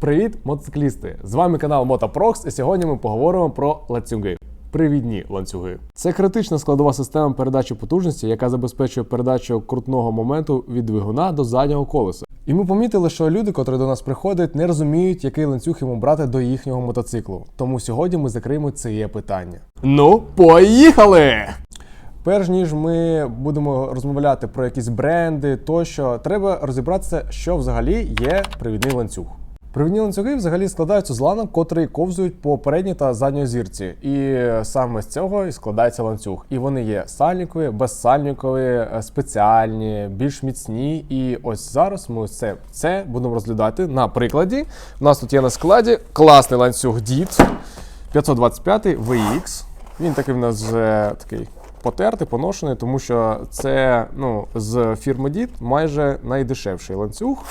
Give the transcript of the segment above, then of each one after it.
Привіт, мотоциклісти! З вами канал Мотопрокс, і сьогодні ми поговоримо про ланцюги. Привідні ланцюги. Це критична складова система передачі потужності, яка забезпечує передачу крутного моменту від двигуна до заднього колеса. І ми помітили, що люди, котрі до нас приходять, не розуміють, який ланцюг йому брати до їхнього мотоциклу. Тому сьогодні ми закриємо це питання. Ну, поїхали! Перш ніж ми будемо розмовляти про якісь бренди, тощо треба розібратися, що взагалі є привідний ланцюг. Привідні ланцюги взагалі складаються з ланок, котрі ковзують по передній та задній зірці. І саме з цього і складається ланцюг. І вони є сальникові, безсальникові, е, спеціальні, більш міцні. І ось зараз ми це, це будемо розглядати на прикладі. У нас тут є на складі класний ланцюг DIT 525 VX. Він такий в нас вже такий потертий, поношений, тому що це ну, з фірми DIT майже найдешевший ланцюг.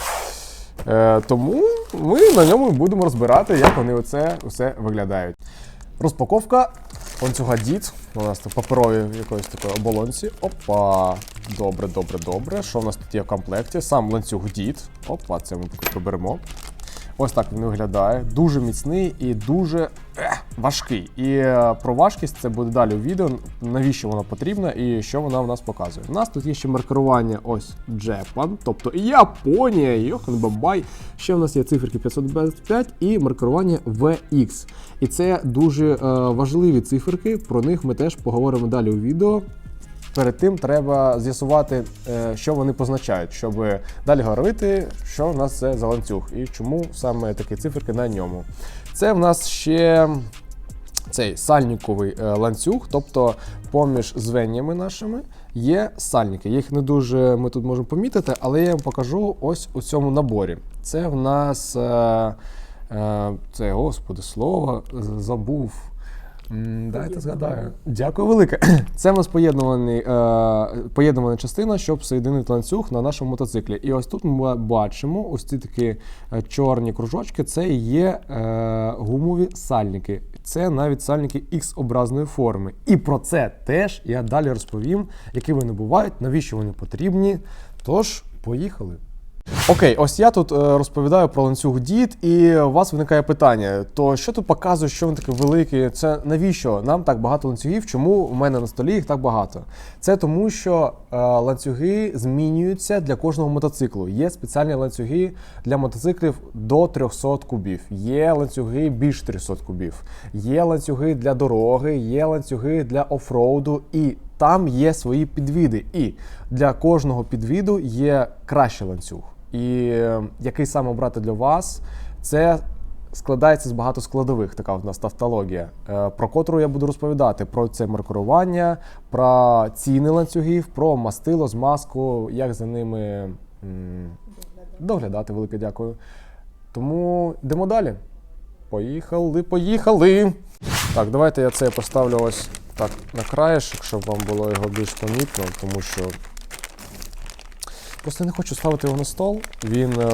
Е, тому ми на ньому будемо розбирати, як вони оце все виглядають. Розпаковка ланцюга дід. У нас тут паперові якоїсь такої оболонці. Опа. Добре, добре, добре. Що в нас тут є в комплекті? Сам ланцюг дід. Опа, це ми поки приберемо. Ось так він виглядає. Дуже міцний і дуже важкий. І е, про важкість це буде далі у відео. Навіщо вона потрібна і що вона в нас показує. У нас тут є ще маркерування ось Japan, тобто Японія, Йохан Бабай. Ще в нас є циферки 525 і маркерування VX. І це дуже е, важливі циферки. Про них ми теж поговоримо далі у відео. Перед тим треба з'ясувати, е, що вони позначають, щоб далі говорити, що в нас це за ланцюг і чому саме такі циферки на ньому. Це в нас ще цей сальниковий е, ланцюг, тобто поміж звеннями нашими є сальники. Їх не дуже ми тут можемо помітити, але я вам покажу ось у цьому наборі. Це в нас е, це, господи, слово забув. Дайте згадаю. Дякую велике. Це в нас поєднуваний, е, поєднувана частина, щоб соєдинити ланцюг на нашому мотоциклі. І ось тут ми бачимо ось ці такі е, чорні кружочки. Це є е, гумові сальники. Це навіть сальники X-образної форми. І про це теж я далі розповім, які вони бувають, навіщо вони потрібні. Тож, поїхали. Окей, ось я тут е, розповідаю про ланцюг дід, і у вас виникає питання: то що тут показує, що він такий великий? Це навіщо нам так багато ланцюгів? Чому в мене на столі їх так багато? Це тому, що е, ланцюги змінюються для кожного мотоциклу. Є спеціальні ланцюги для мотоциклів до 300 кубів, є ланцюги більш 300 кубів, є ланцюги для дороги, є ланцюги для офроуду і. Там є свої підвіди, і для кожного підвіду є кращий ланцюг. І е, який саме обрати для вас, це складається з багато складових, така в нас тавтологія, е, про котру я буду розповідати про це маркування, про ціни ланцюгів, про мастило, змазку, як за ними доглядати. Велике дякую. Тому йдемо далі. Поїхали, поїхали. Так, давайте я це поставлю ось так на краєшок, щоб вам було його більш помітно, тому що просто не хочу ставити його на стол. Він е,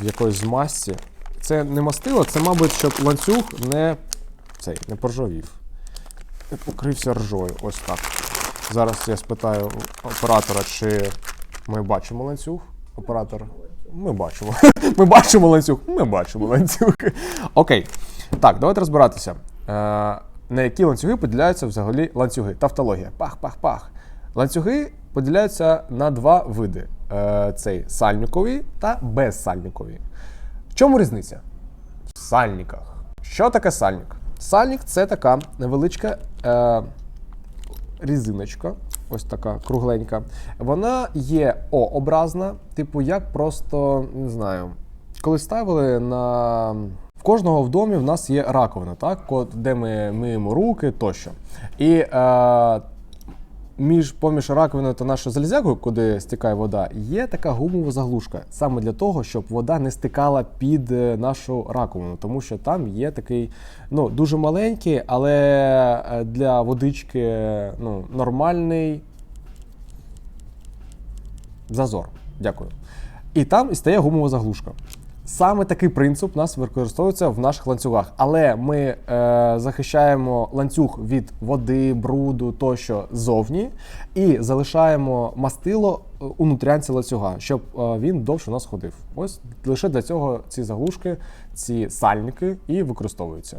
в якоїсь змазці. Це не мастило, це, мабуть, щоб ланцюг не, цей, не поржавів. Не покрився ржою. Ось так. Зараз я спитаю оператора, чи ми бачимо ланцюг. Оператор. Ми бачимо. Ми бачимо ланцюг. Ми бачимо ланцюг. Окей. Так, давайте розбиратися. Е, на які ланцюги поділяються взагалі ланцюги? Тавтологія. Пах-пах-пах. Ланцюги поділяються на два види: Е, цей сальникові та безсальникові. В чому різниця? В сальниках. Що таке сальник? Сальник це така невеличка е, різиночка, ось така кругленька. Вона є О-образна, типу, як просто не знаю. Коли ставили на. В кожного в домі в нас є раковина, так? От, де ми миємо руки тощо. І е, між поміж раковиною та нашою залізякою, куди стікає вода, є така гумова заглушка. Саме для того, щоб вода не стикала під е, нашу раковину, тому що там є такий ну, дуже маленький, але е, для водички ну, нормальний зазор. Дякую. І там і стає гумова заглушка. Саме такий принцип у нас використовується в наших ланцюгах, але ми е, захищаємо ланцюг від води, бруду тощо ззовні і залишаємо мастило е, у нутрянці ланцюга, щоб е, він довше у нас ходив. Ось лише для цього ці заглушки, ці сальники і використовуються.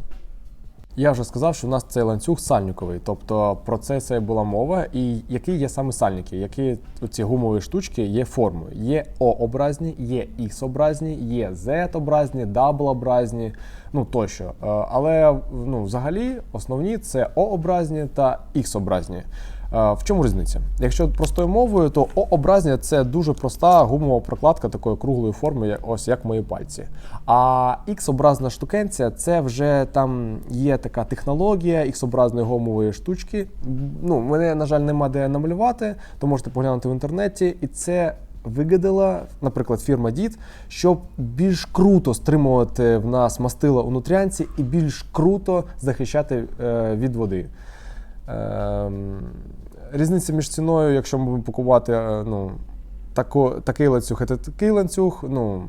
Я вже сказав, що у нас цей ланцюг сальниковий, тобто про це це була мова. І які є саме сальники, які ці гумові штучки є формою. Є О-образні, є Х-образні, є Z-образні, W-образні, ну тощо. Е, Але ну, взагалі основні це О-образні та Х-образні. В чому різниця? Якщо простою мовою, то О-образні це дуже проста гумова прокладка такої круглої форми, ось як мої пальці. А X-образна штукенція це вже там є така технологія X-образної гумової штучки. Ну, мене, на жаль, нема де намалювати, то можете поглянути в інтернеті. І це вигадала, наприклад, фірма Дід, щоб більш круто стримувати в нас мастила у нутрянці і більш круто захищати е, від води. Ем, різниця між ціною, якщо ми будемо пакувати е, ну, тако, такий ланцюг і такий ланцюг, ну,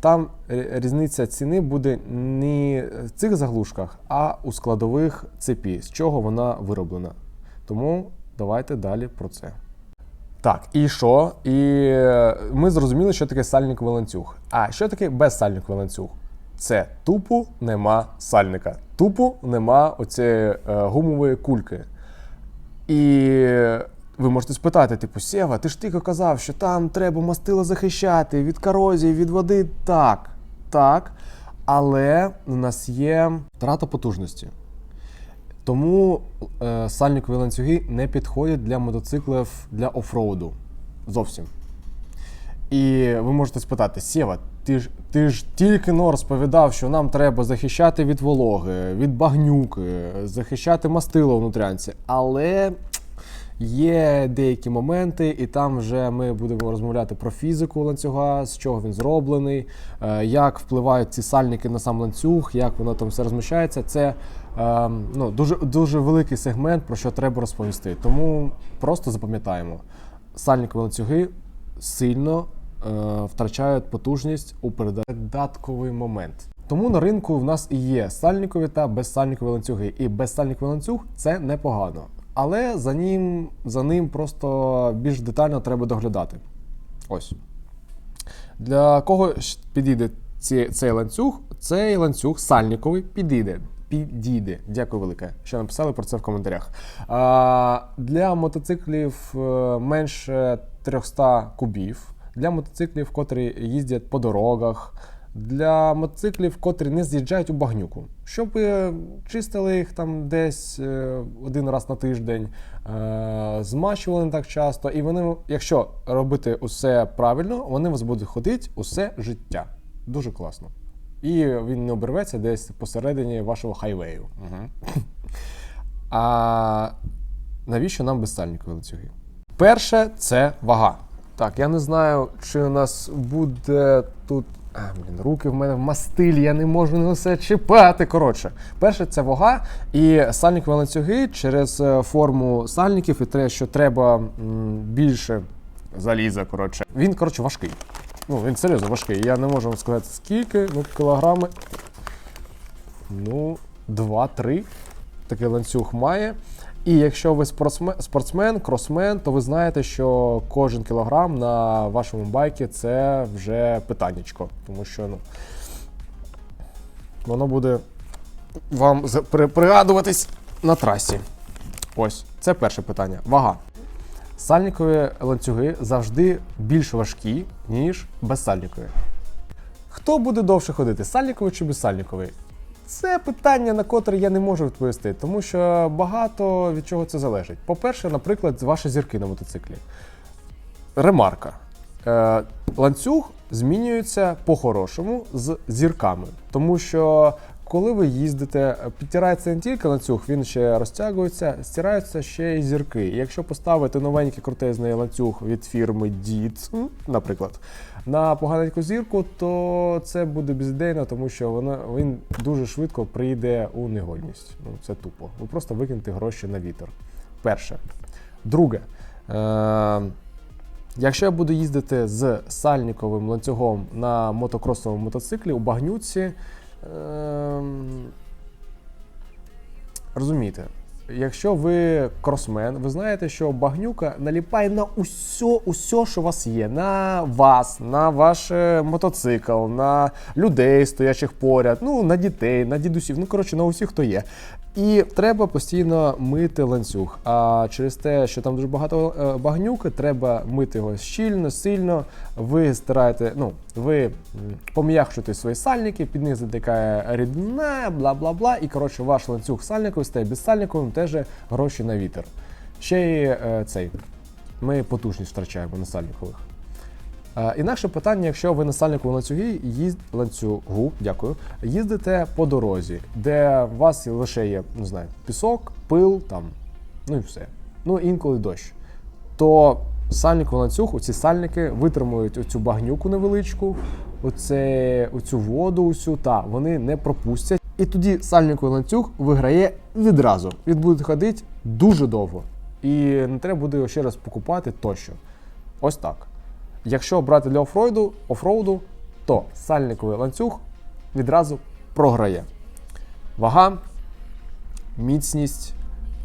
там різниця ціни буде не в цих заглушках, а у складових цепі, з чого вона вироблена. Тому давайте далі про це. Так, і що? І е, ми зрозуміли, що таке сальниковий ланцюг. А що таке безсальниковий ланцюг? Це тупо нема сальника. Тупо нема оцієї е, гумової кульки. І ви можете спитати, типу, Сєва, ти ж тільки казав, що там треба мастило захищати від корозії, від води. Так, так. Але у нас є втрата потужності. Тому е, сальникові ланцюги не підходять для мотоциклів для офроуду. Зовсім. І ви можете спитати, Сєва, ти ж, ти ж тільки но розповідав, що нам треба захищати від вологи, від багнюки, захищати мастило внутрянці. Але є деякі моменти, і там вже ми будемо розмовляти про фізику ланцюга, з чого він зроблений, е, як впливають ці сальники на сам ланцюг, як воно там все розміщається. Це е, ну, дуже, дуже великий сегмент, про що треба розповісти. Тому просто запам'ятаємо, сальникові ланцюги сильно втрачають потужність у передатковий момент. Тому на ринку в нас і є сальникові та безсальникові ланцюги. І безсальниковий ланцюг це непогано. Але за ним, за ним просто більш детально треба доглядати. Ось. Для кого підійде ці, цей ланцюг? Цей ланцюг сальниковий підійде. Підійде. Дякую велике, що написали про це в коментарях. А, для мотоциклів е, менше 300 кубів, для мотоциклів, котрі їздять по дорогах, для мотоциклів, котрі не з'їжджають у багнюку, щоб е, чистили їх там десь е, один раз на тиждень, е, змащували не так часто, і вони, якщо робити усе правильно, вони вас будуть ходити усе життя. Дуже класно. І він не обірветься десь посередині вашого хайвею. Угу. А навіщо нам безсальникові ланцюги? Перше це вага. Так, я не знаю, чи у нас буде тут. А, блін, руки в мене в мастилі, я не можу на все чіпати. Коротше, перше це вага і сальникові ланцюги через е, форму сальників і те, що треба більше заліза. Коротше, він коротше важкий. Ну, він серйозно важкий. Я не можу вам сказати скільки, ну, кілограми. Ну, 2-3 такий ланцюг має. І якщо ви спортсмен, кросмен, то ви знаєте, що кожен кілограм на вашому байкі це вже питаннячко. Тому що ну, воно буде вам пригадуватись на трасі. Ось, це перше питання. Вага. Сальникові ланцюги завжди більш важкі, ніж безсальникові. Хто буде довше ходити, сальниковий чи безсальниковий? Це питання, на котре я не можу відповісти, тому що багато від чого це залежить. По-перше, наприклад, ваші зірки на мотоциклі. Ремарка. Е, ланцюг змінюється по-хорошому з зірками, тому що коли ви їздите, підтирається не тільки ланцюг, він ще розтягується, стираються ще й зірки. І якщо поставити новенький крутезний ланцюг від фірми м, наприклад, на поганеньку зірку, то це буде безідейно, тому що вона, він дуже швидко прийде у негодність. Ну, це тупо. Ви просто викинете гроші на вітер. Перше. Друге. Е- Якщо я буду їздити з сальниковим ланцюгом на мотокросовому мотоциклі у багнюці, розумієте, якщо ви кросмен, ви знаєте, що багнюка наліпає на усе, усе, що у вас є. На вас, на ваш е, мотоцикл, на людей, стоячих поряд, ну, на дітей, на дідусів, ну коротше, на усіх, хто є. І треба постійно мити ланцюг. А через те, що там дуже багато е, багнюки, треба мити його щільно, сильно. Ви стираєте, ну, ви пом'якшуєте свої сальники, під них затикає рідина, бла бла бла. І коротше, ваш ланцюг сальниковий стає безсальниковим, теж гроші на вітер. Ще й е, цей. Ми потужність втрачаємо на сальникових. Е, Інакше питання, якщо ви на сальниковому ланцюгі їзд... ланцюгу, дякую, їздите по дорозі, де у вас лише є, не знаю, пісок, пил там, ну і все. Ну інколи дощ. То сальниковий ланцюг, оці сальники витримують оцю багнюку невеличку, оце, оцю воду, усю, та вони не пропустять. І тоді сальниковий ланцюг виграє відразу. Він буде ходити дуже довго. І не треба буде його ще раз покупати тощо. Ось так. Якщо брати для офроуду, офроуду, то сальниковий ланцюг відразу програє. Вага, міцність.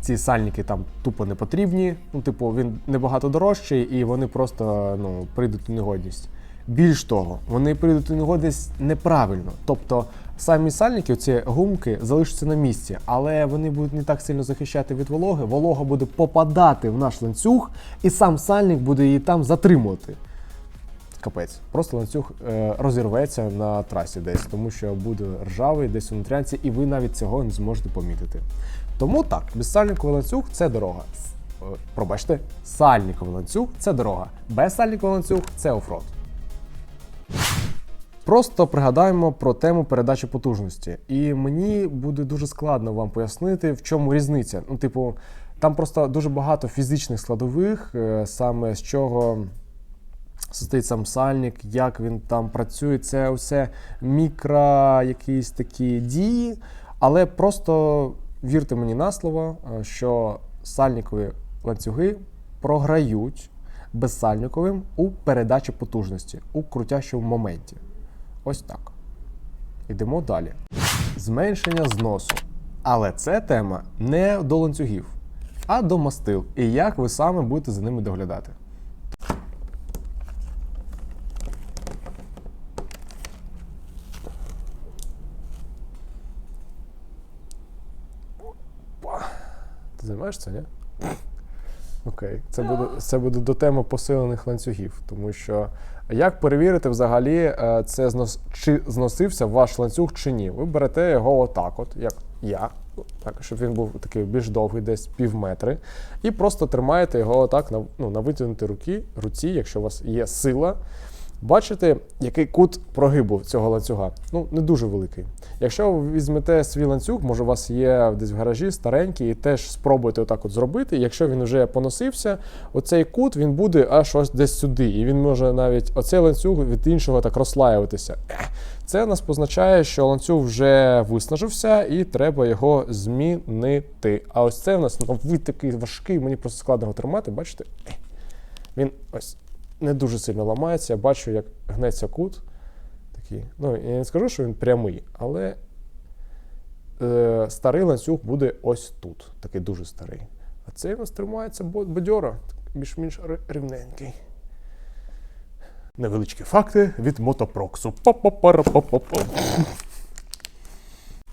Ці сальники там тупо не потрібні. Ну, типу, він набагато дорожчий і вони просто ну, прийдуть у негодність. Більш того, вони прийдуть у негодність неправильно. Тобто самі сальники, ці гумки, залишаться на місці, але вони будуть не так сильно захищати від вологи. Волога буде попадати в наш ланцюг, і сам сальник буде її там затримувати. Капець, просто ланцюг е, розірветься на трасі десь, тому що буде ржавий десь у нутрянці, і ви навіть цього не зможете помітити. Тому так, безсальниковий ланцюг це дорога. Е, Пробачте, сальниковий ланцюг це дорога. Безсальниковий ланцюг це офрод. Просто пригадаємо про тему передачі потужності. І мені буде дуже складно вам пояснити, в чому різниця. Ну, типу, там просто дуже багато фізичних складових, е, саме з чого состоїть сам сальник, як він там працює. Це все мікро якісь такі дії. Але просто вірте мені на слово, е, що сальникові ланцюги програють безсальниковим у передачі потужності, у крутящому моменті. Ось так. Йдемо далі. Зменшення зносу. Але це тема не до ланцюгів, а до мастил. І як ви саме будете за ними доглядати. Займаєшся, ні? Окей, це буде, це буде до теми посилених ланцюгів, тому що як перевірити взагалі, е, це знос, чи зносився ваш ланцюг чи ні? Ви берете його отак, от, як я, так, щоб він був такий більш довгий, десь пів метри, і просто тримаєте його отак на, ну, на витягнутій руки, руці, якщо у вас є сила. Бачите, який кут прогибу цього ланцюга? Ну, не дуже великий. Якщо ви візьмете свій ланцюг, може у вас є десь в гаражі старенький, і теж спробуйте отак от зробити. Якщо він вже поносився, оцей кут він буде аж ось десь сюди. І він може навіть оцей ланцюг від іншого так розслаюватися. Це нас позначає, що ланцюг вже виснажився і треба його змінити. А ось це у нас новий такий важкий, мені просто складно його тримати, бачите? Він ось не дуже сильно ламається. Я бачу, як гнеться кут. Такий. Ну, я не скажу, що він прямий, але е, старий ланцюг буде ось тут. Такий дуже старий. А цей у нас тримається бо- більш-менш рівненький. Невеличкі факти від мотопроксу.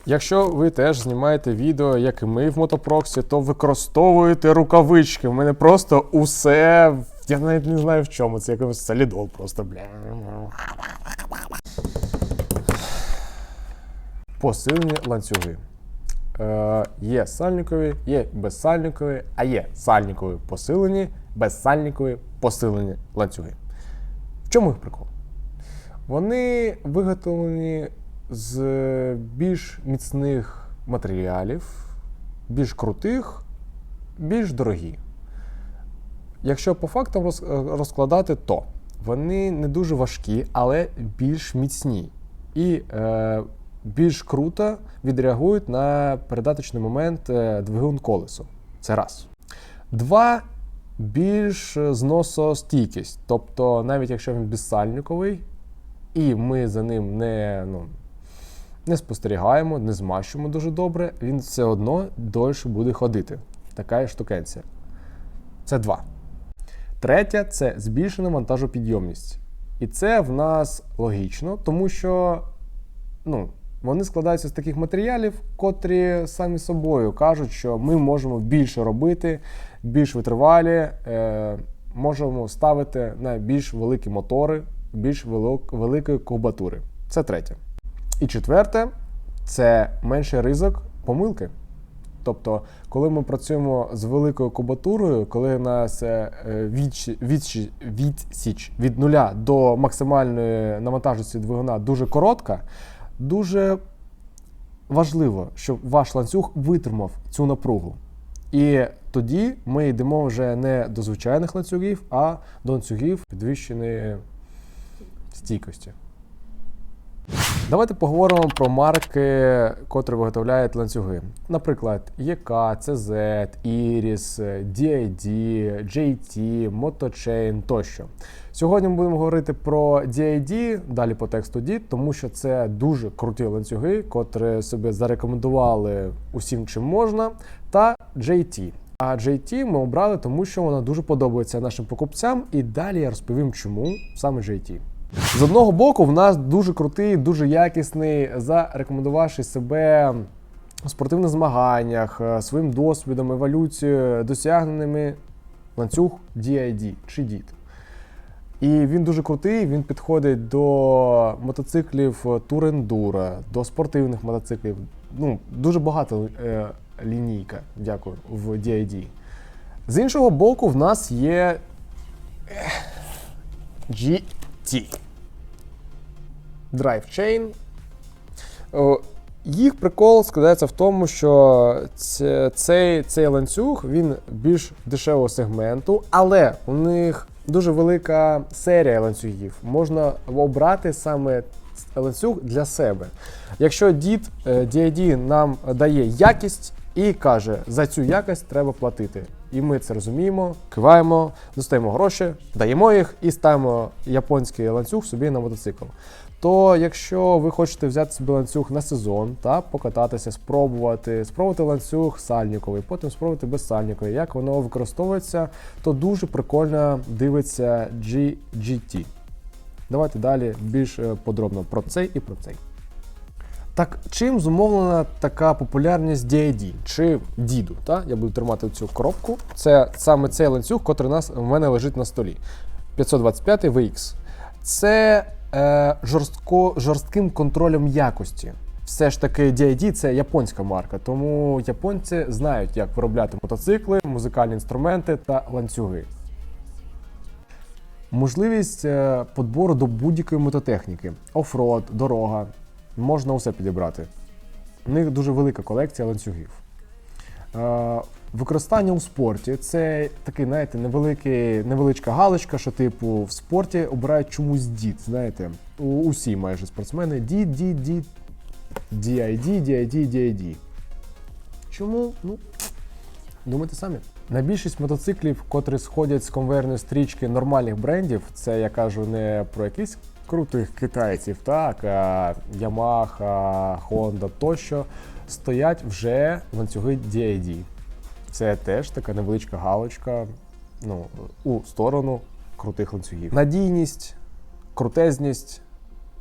Якщо ви теж знімаєте відео, як і ми в мотопроксі, то використовуєте рукавички. У мене просто усе. Я навіть не знаю в чому. Це якийсь солідол просто, бля. Посилені ланцюги. Е, є сальникові, є безсальникові, а є сальникові посилені, безсальникові посилені ланцюги. В чому їх прикол? Вони виготовлені з більш міцних матеріалів, більш крутих, більш дорогі. Якщо по фактам розкладати, то вони не дуже важкі, але більш міцні і е, більш круто відреагують на передаточний момент е, двигун колесо. Це раз. Два. більш зносостійкість. Тобто, навіть якщо він безсальниковий, і ми за ним не, ну, не спостерігаємо, не змащуємо дуже добре, він все одно дольше буде ходити. Така штукенція. Це два. Третє це збільшена вантажопідйомність. І це в нас логічно, тому що ну, вони складаються з таких матеріалів, котрі самі собою кажуть, що ми можемо більше робити, більш витривалі, е, можемо ставити на більш великі мотори, більш велик- великої кубатури. Це третє. І четверте це менший ризик помилки. Тобто, коли ми працюємо з великою кубатурою, коли нас е, відсіч, відсіч, відсіч від нуля до максимальної навантажності двигуна дуже коротка, дуже важливо, щоб ваш ланцюг витримав цю напругу. І тоді ми йдемо вже не до звичайних ланцюгів, а до ланцюгів підвищеної стійкості. Давайте поговоримо про марки, котрі виготовляють ланцюги. Наприклад, ЄК, CZ, Iris, DID, JT, Motochain тощо. Сьогодні ми будемо говорити про DID, далі по тексту DID, тому що це дуже круті ланцюги, котрі собі зарекомендували усім, чим можна, та JT. А JT ми обрали, тому що вона дуже подобається нашим покупцям, і далі я розповім, чому саме JT. З одного боку, в нас дуже крутий, дуже якісний, зарекомендувавши себе в спортивних змаганнях, е, своїм досвідом, еволюцією, досягненими ланцюг DID чи DID. І він дуже крутий, він підходить до мотоциклів Тур-Ендуро, до спортивних мотоциклів. Ну, дуже багато е, лінійка, дякую, в DID. З іншого боку, в нас є е, GT. Drive Chain. Їх прикол складається в тому, що цей, цей ланцюг він більш дешевого сегменту, але у них дуже велика серія ланцюгів. Можна обрати саме ланцюг для себе. Якщо дід е, DID нам дає якість і каже, за цю якість треба платити. І ми це розуміємо, киваємо, достаємо гроші, даємо їх і ставимо японський ланцюг собі на мотоцикл. То якщо ви хочете взяти собі ланцюг на сезон та покататися, спробувати, спробувати ланцюг сальниковий, потім спробувати без безсальниковий, як воно використовується, то дуже прикольно дивиться GGT. Давайте далі більш е, подробно про цей і про цей. Так, чим зумовлена така популярність DID чи діду? Та? Я буду тримати цю коробку. Це саме цей ланцюг, котрий нас в мене лежить на столі. 525 VX. Це е, жорстко, жорстким контролем якості. Все ж таки, DID це японська марка, тому японці знають, як виробляти мотоцикли, музикальні інструменти та ланцюги. Можливість е, подбору до будь-якої мототехніки, офрод, дорога. Можна усе підібрати. У них дуже велика колекція ланцюгів. Е, Використання у спорті це такий, знаєте, невеликий, невеличка галочка, що типу в спорті обирають чомусь дід. Знаєте, усі майже спортсмени дід, дід, дід, DID, DID, DID. Чому? Ну, думайте самі. На більшість мотоциклів, котрі сходять з конвейерної стрічки нормальних брендів, це я кажу не про якісь крутих китайців, так, Yamaha, Honda тощо, стоять вже ланцюги DID. Це теж така невеличка галочка ну, у сторону крутих ланцюгів. Надійність, крутезність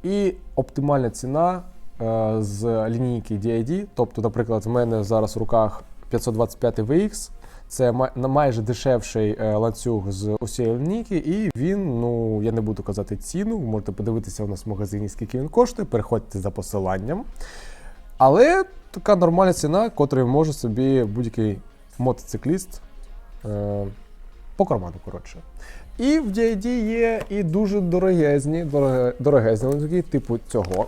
і оптимальна ціна е, з лінійки DID. Тобто, наприклад, в мене зараз в руках 525 VX. Це майже дешевший е, ланцюг з усієї лінійки, і він, ну я не буду казати ціну, ви можете подивитися у нас в магазині, скільки він коштує, переходьте за посиланням. Але така нормальна ціна, котрою може собі будь-який мотоцикліст е, по карману, коротше. І в DID є і дуже дорогезні, дороге, дорогезні ланцюги, типу цього.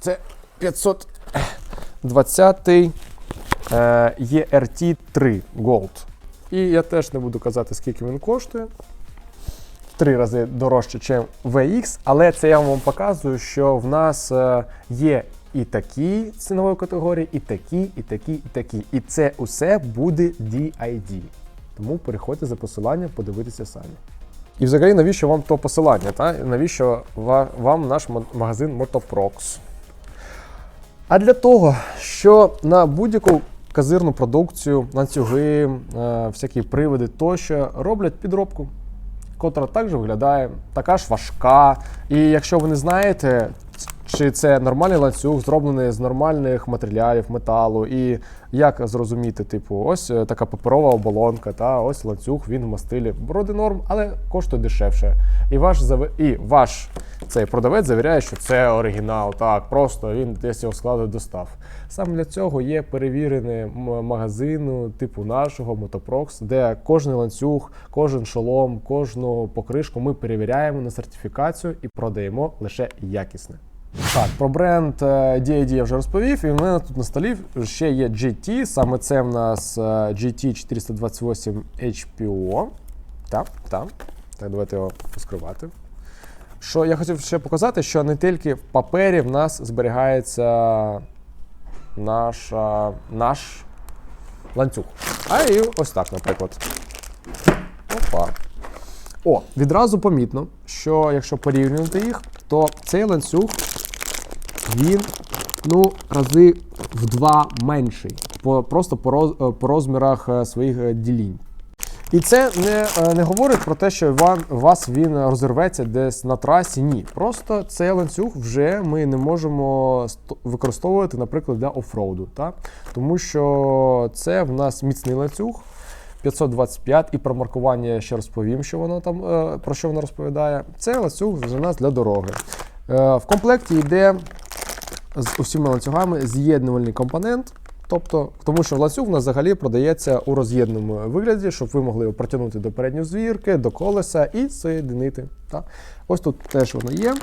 Це 520 е, ERT 3 Gold. І я теж не буду казати, скільки він коштує. Три рази дорожче, ніж VX, але це я вам показую, що в нас е, є і такі цінової категорії, і такі, і такі, і такі. І це усе буде DID. Тому переходьте за посиланням, подивитися самі. І взагалі, навіщо вам то посилання? Та? Навіщо вам наш магазин Motoprox? А для того, що на будь-яку казирну продукцію, ланцюги, е, всякі приводи тощо роблять підробку, котра також виглядає, така ж важка. І якщо ви не знаєте, чи це нормальний ланцюг, зроблений з нормальних матеріалів, металу, і як зрозуміти, типу, ось е, така паперова оболонка, та ось ланцюг, він в мастилі вроде норм, але коштує дешевше. І ваш зави- і ваш цей продавець завіряє, що це оригінал. Так, просто він десь його складу достав. Саме для цього є перевірений магазину типу нашого Motoprox, де кожен ланцюг, кожен шолом, кожну покришку ми перевіряємо на сертифікацію і продаємо лише якісне. Так, про бренд е, DID я вже розповів, і в мене тут на столі ще є GT. Саме це в нас е, GT 428 HPO. Так, так. Так, давайте його розкривати. Що я хотів ще показати, що не тільки в папері в нас зберігається наша, наш ланцюг, а і ось так, наприклад. Опа. О, відразу помітно, що якщо порівнювати їх, то цей ланцюг він ну, рази в два менший, по, просто по, роз, е, по розмірах е, своїх е, ділінь. І це не, не говорить про те, що вам, вас він розірветься десь на трасі. Ні. Просто цей ланцюг вже ми не можемо використовувати, наприклад, для офроуду. Так? Тому що це в нас міцний ланцюг. 525 і про маркування ще розповім, що воно там про що воно розповідає. Це ланцюг у нас для дороги. В комплекті йде з усіма ланцюгами з'єднувальний компонент. Тобто, тому що ланцюг у нас взагалі продається у роз'єднаному вигляді, щоб ви могли його протягнути до передньої звірки, до колеса і соєдинити. Так? Ось тут теж воно є.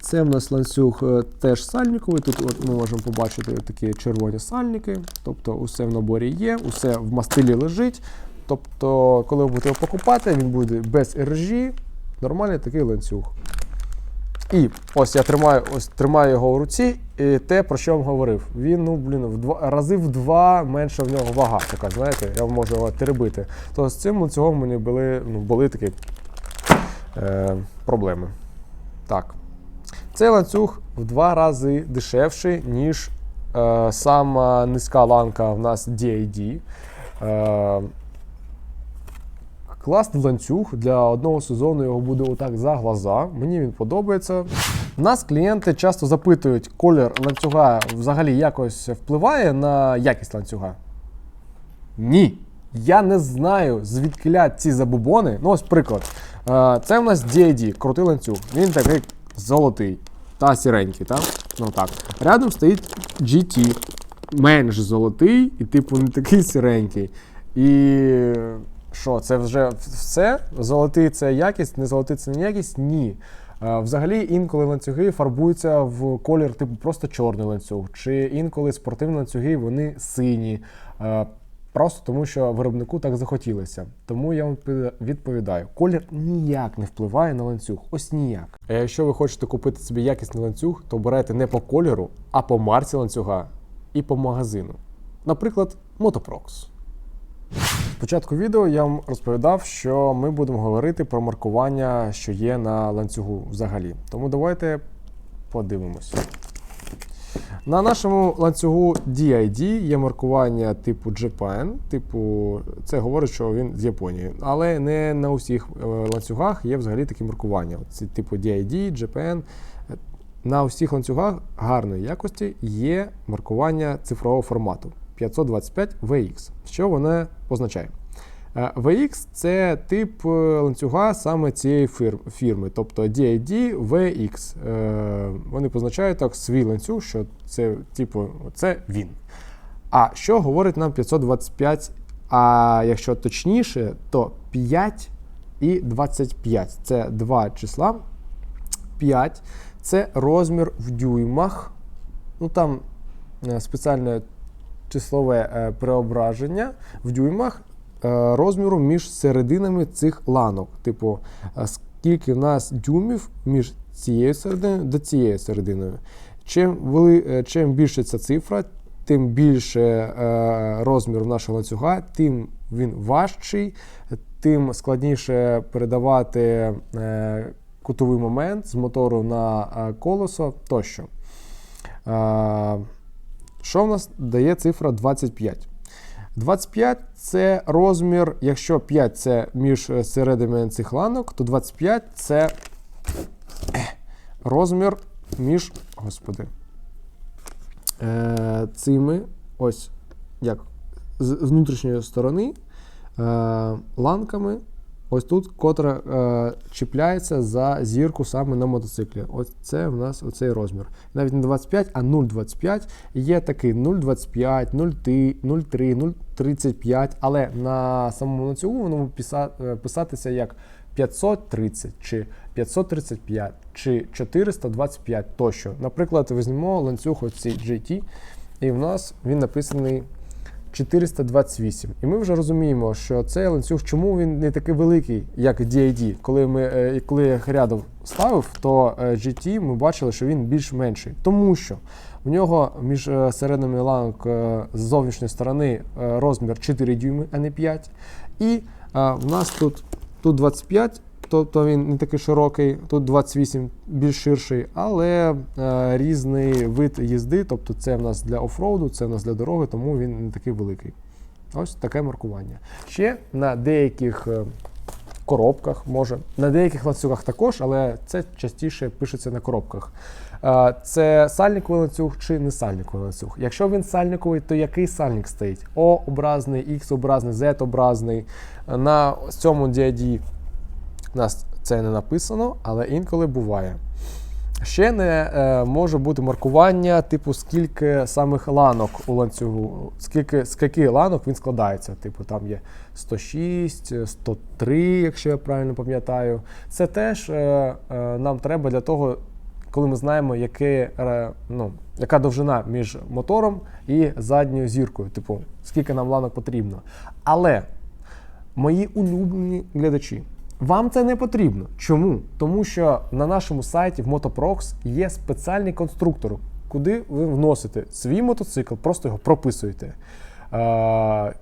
Це в нас ланцюг е, теж сальниковий. Тут ми можемо побачити такі червоні сальники. Тобто, усе в наборі є, усе в мастилі лежить. Тобто, коли ви будете його покупати, він буде без іржі, нормальний такий ланцюг. І ось я тримаю, ось тримаю його в руці, і те, про що я вам говорив. Він, ну, блін, в два рази в два менше в нього вага. Така, знаєте, я можу його теребити. То з цим ланцюгом мені були, ну, були такі е, проблеми. Так. Цей ланцюг в два рази дешевший, ніж е, сама низька ланка в нас DID. Е, Класний ланцюг для одного сезону його буде отак за глаза. Мені він подобається. Нас клієнти часто запитують, колір ланцюга взагалі якось впливає на якість ланцюга. Ні. Я не знаю, звідкиля ці забубони. Ну, ось приклад. Е, Це в нас DID, крутий ланцюг. Він такий золотий та сіренький, так? Ну так. Рядом стоїть GT, менш золотий і, типу, не такий сіренький. І що, це вже все? Золотий це якість, не золотий це не якість? Ні. Взагалі, інколи ланцюги фарбуються в колір, типу, просто чорний ланцюг, чи інколи спортивні ланцюги вони сині. Просто тому, що виробнику так захотілося. Тому я вам відповідаю: колір ніяк не впливає на ланцюг. Ось ніяк. А якщо ви хочете купити собі якісний ланцюг, то берете не по кольору, а по марці ланцюга і по магазину. Наприклад, Motoprox. Спочатку відео я вам розповідав, що ми будемо говорити про маркування, що є на ланцюгу взагалі. Тому давайте подивимось. На нашому ланцюгу DID є маркування типу Japan, типу, це говорить, що він з Японії. Але не на усіх е, ланцюгах є взагалі такі маркування. Це типу DID, Japan. На усіх ланцюгах гарної якості є маркування цифрового формату 525 VX. Що воно означає? Е, VX це тип е, ланцюга саме цієї фірми, тобто DID VX. Е, Вони позначають так свій ланцюг, що це типу, це він. А що говорить нам 525? А якщо точніше, то 5 і 25. Це два числа. 5 це розмір в дюймах. Ну там спеціальне числове е, преображення в дюймах е, розміру між серединами цих ланок. Типу, е, скільки в нас дюймів між цією серединою до цією серединою. Чим, вели, чим більше ця цифра, тим більше розмір нашого ланцюга, тим він важчий, тим складніше передавати кутовий момент з мотору на колесо тощо. Що в нас дає цифра 25? 25 це розмір, якщо 5 це між е, серединами цих ланок, то 25 це е, розмір між, господи, е, цими ось як з внутрішньої сторони ланками, ось тут, котра е, чіпляється за зірку саме на мотоциклі. Ось це в нас оцей розмір. Навіть не 25, а 0,25. Є такий 0,25, 0,3, 0,35, але на самому ланцюгу воно е, писатися як 530 чи 535 чи 425 тощо. Наприклад, візьмемо ланцюг оцій GT, і в нас він написаний 428. І ми вже розуміємо, що цей ланцюг, чому він не такий великий, як DID. Коли ми е, коли рядом ставив, то е, GT ми бачили, що він більш менший. Тому що в нього між е, середними ланок з зовнішньої сторони розмір 4 дюйми, а не 5. І в нас тут, тут 25. Тобто він не такий широкий, тут 28 більш ширший, але е, різний вид їзди. Тобто це в нас для офроуду, це в нас для дороги, тому він не такий великий. Ось таке маркування. Ще на деяких е, коробках, може, на деяких ланцюгах також, але це частіше пишеться на коробках. Е, Це сальниковий ланцюг чи не сальниковий ланцюг. Якщо він сальниковий, то який сальник стоїть? О-образний, X-образний, Z-образний. На цьому діаді у нас це не написано, але інколи буває. Ще не е, може бути маркування, типу, скільки самих ланок у ланцюгу, скільки, яких ланок він складається. Типу, там є 106, 103, якщо я правильно пам'ятаю. Це теж е, е, нам треба для того, коли ми знаємо, яке, е, ну, яка довжина між мотором і задньою зіркою. Типу, скільки нам ланок потрібно. Але мої улюблені глядачі. Вам це не потрібно. Чому? Тому що на нашому сайті в Motoprox є спеціальний конструктор, куди ви вносите свій мотоцикл, просто його прописуєте. Е-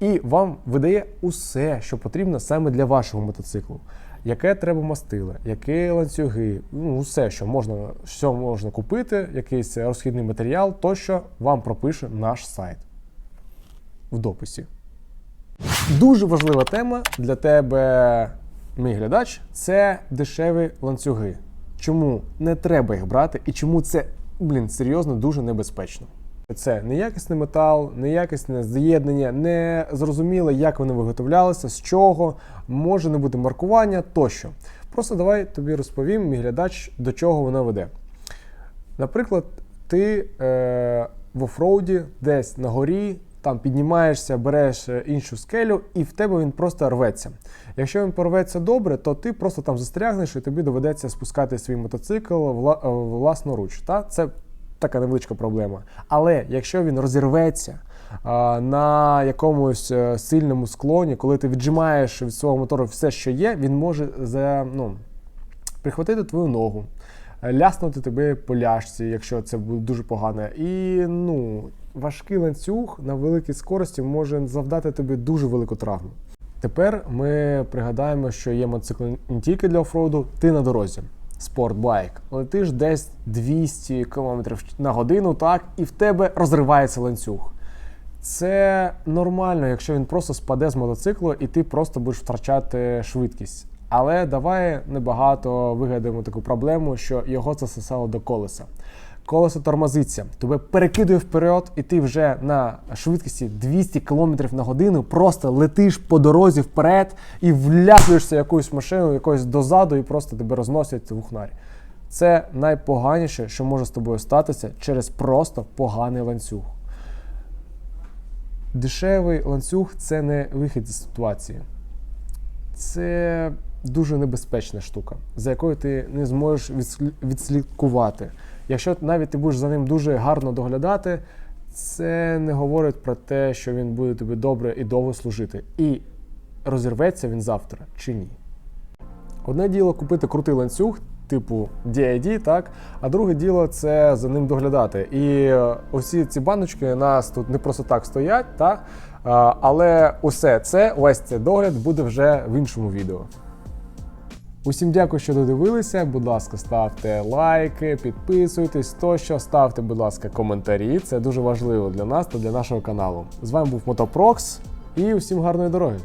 і вам видає усе, що потрібно саме для вашого мотоциклу. Яке треба мастило, які ланцюги, ну усе, що можна, що можна купити, якийсь розхідний матеріал, тощо вам пропише наш сайт в дописі. Дуже важлива тема для тебе, мій глядач, це дешеві ланцюги. Чому не треба їх брати і чому це, блін, серйозно дуже небезпечно. Це неякісний метал, неякісне з'єднання, не зрозуміло, як вони виготовлялися, з чого, може не бути маркування тощо. Просто давай тобі розповім, мій глядач, до чого вона веде. Наприклад, ти е, в офроуді десь на горі, там піднімаєшся, береш е, іншу скелю, і в тебе він просто рветься. Якщо він порветься добре, то ти просто там застрягнеш і тобі доведеться спускати свій мотоцикл вла, е, власноруч. Та? Це така невеличка проблема. Але якщо він розірветься а, на якомусь е, сильному склоні, коли ти віджимаєш від свого мотору все, що є, він може за, ну, прихватити твою ногу, ляснути тебе по ляшці, якщо це буде дуже погано. І ну, важкий ланцюг на великій скорості може завдати тобі дуже велику травму. Тепер ми пригадаємо, що є мотоцикли не тільки для офроуду, ти на дорозі. Спортбайк. Летиш десь 200 км на годину, так, і в тебе розривається ланцюг. Це нормально, якщо він просто спаде з мотоциклу, і ти просто будеш втрачати швидкість. Але давай небагато вигадаємо таку проблему, що його засосало до колеса. Колесо тормозиться, тебе перекидує вперед, і ти вже на швидкості 200 км на годину просто летиш по дорозі вперед і вляпуєшся в якусь машину, якось дозаду, і просто тебе розносять в ухнарі. Це найпоганіше, що може з тобою статися через просто поганий ланцюг. Дешевий ланцюг це не вихід зі ситуації. Це дуже небезпечна штука, за якою ти не зможеш відслі- відслідкувати. Якщо навіть ти будеш за ним дуже гарно доглядати, це не говорить про те, що він буде тобі добре і довго служити. І розірветься він завтра чи ні. Одне діло купити крутий ланцюг, типу DID, так? А друге діло це за ним доглядати. І е, усі ці баночки у нас тут не просто так стоять, так? Але усе це, весь цей догляд буде вже в іншому відео. Усім дякую, що додивилися. Будь ласка, ставте лайки, підписуйтесь тощо, ставте, будь ласка, коментарі. Це дуже важливо для нас та для нашого каналу. З вами був Мотопрокс і усім гарної дороги!